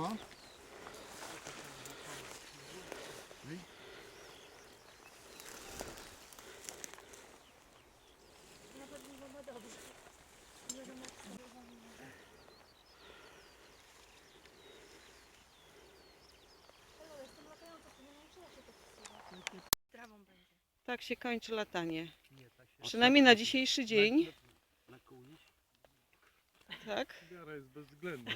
No. Tak się kończy latanie. Tak Przynajmniej na dzisiejszy dzień. Tak? Wiara jest bezwzględna.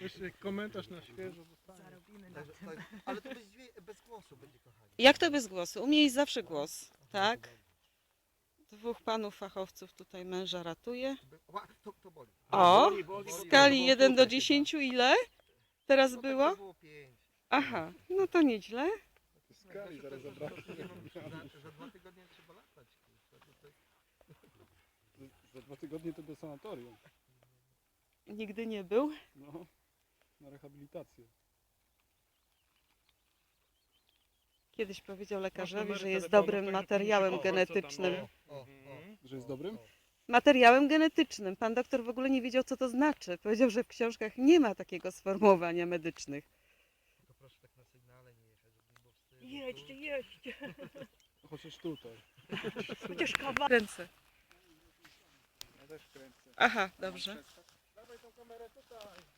Jeszcze komentarz na świeżo dostanie. Zarobimy na Także, tym. tak, ale to bez, dźwię- bez głosu będzie, kochani. Jak to bez głosu? U mnie jest zawsze głos. Tak. Dwóch panów fachowców tutaj męża ratuje. By- Ła, To, to boli. O! W skali Było 1 do tutaj 10 ile? Teraz. No, było? tak było pięć. Aha, no to nieźle. Skali zaraz Za, zabraknie. za, za dwa tygodnie trzeba latać. kurczę, to- to- Za dwa tygodnie to do sanatorium. Nigdy nie był. No, na rehabilitację. Kiedyś powiedział lekarzowi, że jest dobrym materiałem genetycznym. O, Że jest dobrym? Materiałem genetycznym. Pan doktor w ogóle nie wiedział, co to znaczy. Powiedział, że w książkach nie ma takiego sformułowania medycznych. To proszę tak na sygnale nie jechać, żeby było wstydu. Jedźcie, jedźcie. Chociaż tutaj. Chociaż kawa. Ręce. Ja też kręcę. Aha, dobrze. Dawaj tą kamerę tutaj.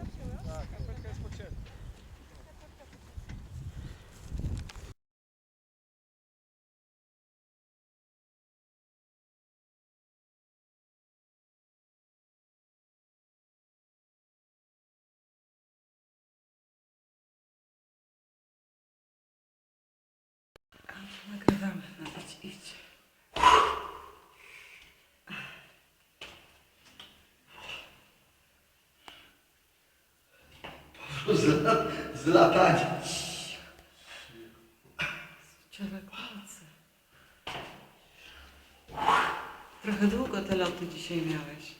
Z latania. Ciągle palce. Trochę długo te loty dzisiaj miałeś.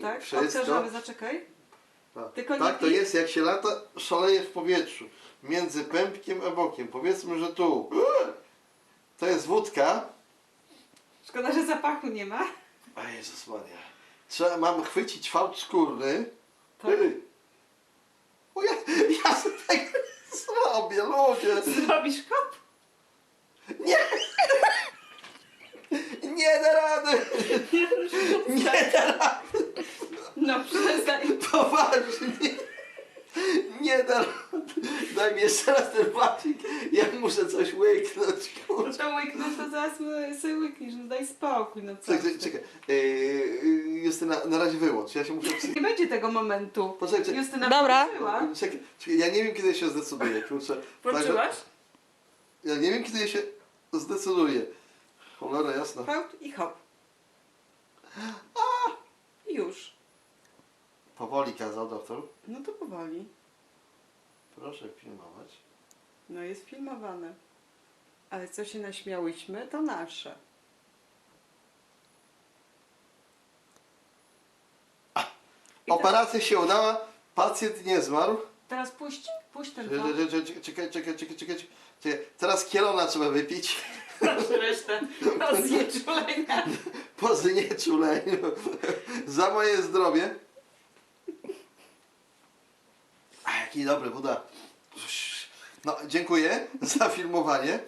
Tak? Wszystko. Zaczekaj. Tak, Tylko nie tak to pij. jest jak się lata, szaleje w powietrzu. Między pępkiem a bokiem. Powiedzmy, że tu. To jest wódka. Szkoda, że zapachu nie ma. A Jezus Maria. Trzeba, mam chwycić fałd skórny. Tak. O ja, ja sobie nie zrobię, ludzie. Zrobisz hop? Nie da rady. Nie da rady. No przestań. Poważnie. Nie da rady. Daj mi jeszcze raz ten płacik. Ja muszę coś łyknąć. Kurczę. To zaraz my sobie łykniesz. No daj spokój. No co? Czekaj, czekaj. Yy, Justyna, na razie wyłącz. Ja się muszę. Nie będzie tego momentu. Poczekaj, czekaj. Justyna Dobra. Czekaj, czekaj, ja nie wiem kiedy się zdecyduję, kurczę. Włączyłaś? Ja nie wiem kiedy się zdecyduję. Cholera jasna. Fałd i hop. I już. Powoli kazał doktor. No to powoli. Proszę filmować. No jest filmowane. Ale co się naśmiałyśmy, to nasze. I Operacja się udała, pacjent nie zmarł. Teraz puść, puść ten Czekaj, hop. czekaj, czekaj, czekaj, czekaj, czekaj. czekaj. Teraz kielona trzeba wypić. Proszę resztę. O znieczulenia. Po znieczuleniu. Za moje zdrowie. A jaki dobry, Buda. No, dziękuję za filmowanie.